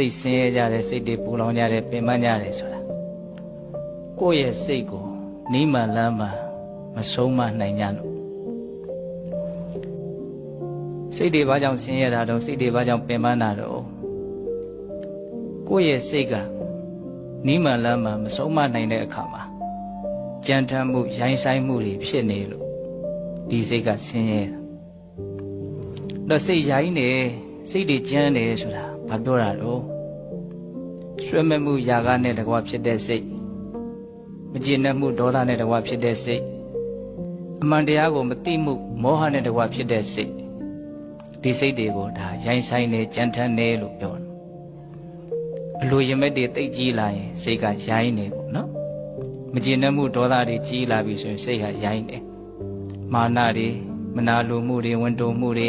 စိတ်ဆင်းရဲကြတယ်စိတ်တွေပူလောင်ကြတယ်ပင်ပန်းကြတယ်ဆိုတာကိုယ့်ရဲ့စိတ်ကိုနိမန်လမ်းမှာမဆုံးမနိုင်ကြလို့စိတ်တွေဘာကြောင့်ဆင်းရဲတာတော့စိတ်တွေဘာကြောင့်ပင်ပန်းတာတော့ကိုယ့်ရဲ့စိတ်ကနိမန်လမ်းမှာမဆုံးမနိုင်တဲ့အခါမှာကြံထမ်းမှုရိုင်းဆိုင်မှုတွေဖြစ်နေလို့ဒီစိတ်ကဆင်းရဲတာတော့စိတ်ရိုင်းနေစိတ်တွေကြမ်းနေဆိုတာ ဘာပြောတာတော့ရွှဲမဲ့မှုຢာကနဲ့တကွာဖြစ်တဲ့စိတ်မကျေနပ်မှုဒေါသနဲ့တကွာဖြစ်တဲ့စိတ်အမှန်တရားကိုမသိမှုမောဟနဲ့တကွာဖြစ်တဲ့စိတ်ဒီစိတ်တွေကိုဒါရိုင်းဆိုင်နေကြမ်းထမ်းနေလို့ပြောတယ်အလိုရမဲ့တွေတိတ်ကြီးလာရင်စိတ်ကရိုင်းနေပေါ့နော်မကျေနပ်မှုဒေါသတွေကြီးလာပြီဆိုရင်စိတ်ကရိုင်းနေမာနတွေမနာလိုမှုတွေဝန်တုံမှုတွေ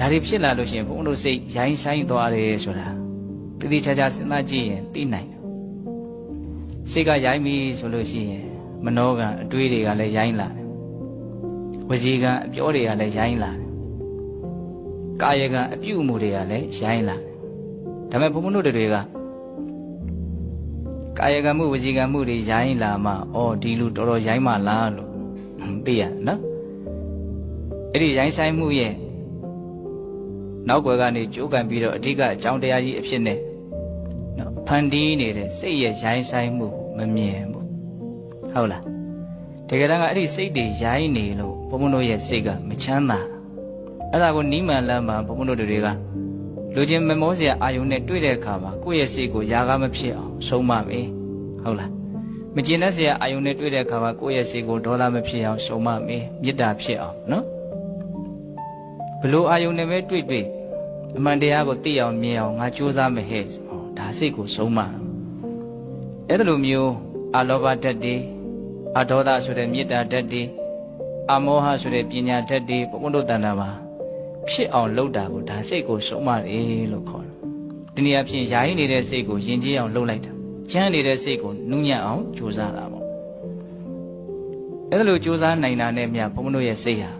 ဒါတွေဖြစ်လာလို့ရှိရင်ဘုန်းတို့စိတ်ရိုင်းဆိုင်သွားတယ်ဆိုတာတတိချာချာစဉ်းစားကြည့်ရင်သိနိုင်တယ်စိတ်ကရိုင်းပြီဆိုလို့ရှိရင်မနှောကအတွေးတွေကလည်းရိုင်းလာတယ်ဝစီကအပြောတွေကလည်းရိုင်းလာတယ်ကာယကအပြုအမူတွေကလည်းရိုင်းလာတယ်ဒါပေမဲ့ဘုန်းဘုန်းတို့တွေကကာယကံမှုဝစီကံမှုတွေရိုင်းလာမှအော်ဒီလူတော်တော်ရိုင်းမှလားလို့သိရတယ်နော်အဲ့ဒီရိုင်းဆိုင်မှုရဲ့ နောက်ွယ်ကနေကြိုးကန်ပြီးတော့အဓိကအကြောင်းတရားကြီးအဖြစ်နဲ့နော်ဖန်တီးနေတဲ့စိတ်ရဲ့ရိုင်းဆိုင်မှုမမြင်ဘူးဟုတ်လားတကယ်တမ်းကအဲ့ဒီစိတ်တွေရိုင်းနေလို့ဘုံဘုံတို့ရဲ့စိတ်ကမချမ်းသာအဲ့ဒါကိုနီးမှန်လမ်းမှာဘုံဘုံတို့တွေကလူချင်းမမောစရာအာယုန်နဲ့တွေ့တဲ့အခါမှာကိုယ့်ရဲ့စိတ်ကိုຢာကားမဖြစ်အောင်ဆုံးမပဲဟုတ်လားမကျင်တဲ့စရာအာယုန်နဲ့တွေ့တဲ့အခါမှာကိုယ့်ရဲ့စိတ်ကိုဒေါသမဖြစ်အောင်ဆုံးမမေမေတ္တာဖြစ်အောင်နော် ဘလို့အာယုန်နဲ့ပဲတွေ့တွေ့အမှန်တရားကိုသိအောင်မြင်အောင်ငါကြိုးစားမယ်ဟဲ့ဟောဒါစိတ်ကိုဆုံးမအဲ့ဒါလိုမျိုးအလောဘဓာတ်တွေအဒေါသဆိုတဲ့မေတ္တာဓာတ်တွေအမောဟဆိုတဲ့ပညာဓာတ်တွေဘုံဘုံတို့တဏ္ဍာမှာဖြစ်အောင်လုပ်တာကိုဒါစိတ်ကိုဆုံးမတယ်လို့ခေါ်တယ်ဒီနေရာဖြင့်ယာယီနေတဲ့စိတ်ကိုယဉ်ကျေးအောင်လုပ်လိုက်တာကျမ်းနေတဲ့စိတ်ကိုနူးညံ့အောင်ကြိုးစားတာပေါ့အဲ့ဒါလိုကြိုးစားနိုင်တာနဲ့မြတ်ဘုံဘုံတို့ရဲ့စိတ်ဟာနော်တ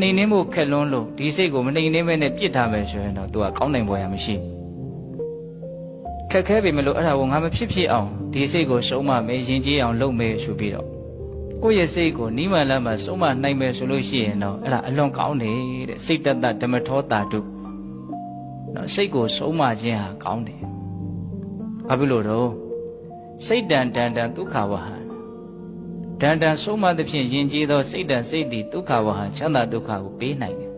နှိမ်နှင်းဖို့ခက်လွန်းလို့ဒီစိတ်ကိုမနှိမ်နှင်းမဲနဲ့ပြစ်ထားမယ်ဆိုရင်တော့ तू ကကောင်းနိုင်ပွဲရမရှိခက်ခဲပေမလို့အဲ့ဒါကိုငါမဖြစ်ဖြစ်အောင်ဒီစိတ်ကိုရှုံးမမယ်ယဉ်ကျေးအောင်လုပ်မယ်ဆိုပြီးတော့ကိုယ့်ရဲ့စိတ်ကိုနိမန်လမ်းမှာဆုံးမနိုင်မယ်ဆိုလို့ရှိရင်တော့အဲ့ဒါအလွန်ကောင်းတယ်တဲ့စိတ်တတဓမ္မထောတာတုနော်စိတ်ကိုဆုံးမခြင်းဟာကောင်းတယ်ဘာဖြစ်လို့တော့စိတ်တန်တန်တန်ဒုက္ခဝဟံ တန်တန်ဆုံးမသဖြင့်ယဉ်ကျေးသောစိတ်တန်စိတ်သည်ဒုက္ခဝဟံချမ်းသာဒုက္ခကိုပေးနိုင်တယ်